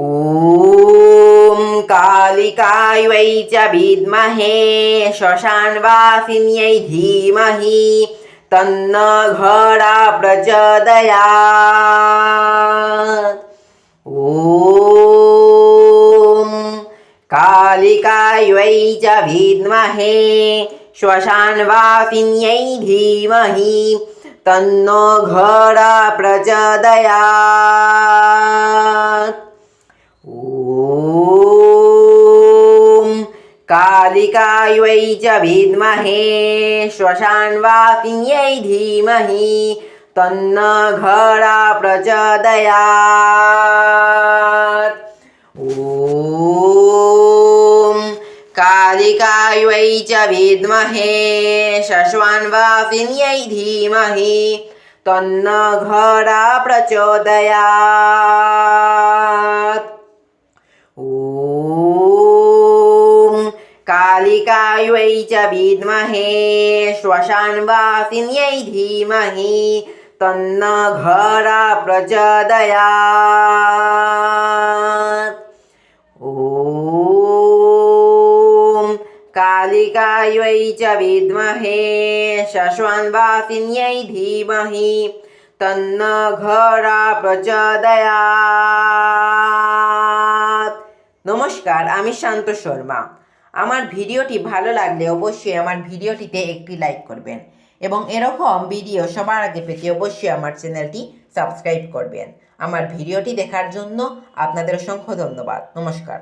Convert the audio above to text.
ॐ कालिकायै च विद्महे श्मशानवासिन्यै धीमहि तन्न घरा प्रचोदयात् ॐ कालिकायै च विद्महे श्मशानवासिन्यै धीमहि तन्नो घरा प्रचोदयात् कालिकायै च विद्महे श्मशानवासिन्यै धीमहि, तन्न घरा प्रचोदयात्। ॐ कालिकायै च विद्महे शश्वान्वासिन्यै धीमहि, तन्न घरा प्रचोदयात्। कालिकायै च विद्महे श्मशानवासिन्यै धीमहि तन्न घरा प्रचोदयात् ॐ कालिकायै च विद्महे शश्वान्वासिन्यै धीमहि तन्न ঘরা প্রচোদয়াত নমস্কার আমি শান্ত শর্মা আমার ভিডিওটি ভালো লাগলে অবশ্যই আমার ভিডিওটিতে একটি লাইক করবেন এবং এরকম ভিডিও সবার আগে পেতে অবশ্যই আমার চ্যানেলটি সাবস্ক্রাইব করবেন। আমার ভিডিওটি দেখার জন্য আপনাদের অসংখ্য ধন্যবাদ। নমস্কার।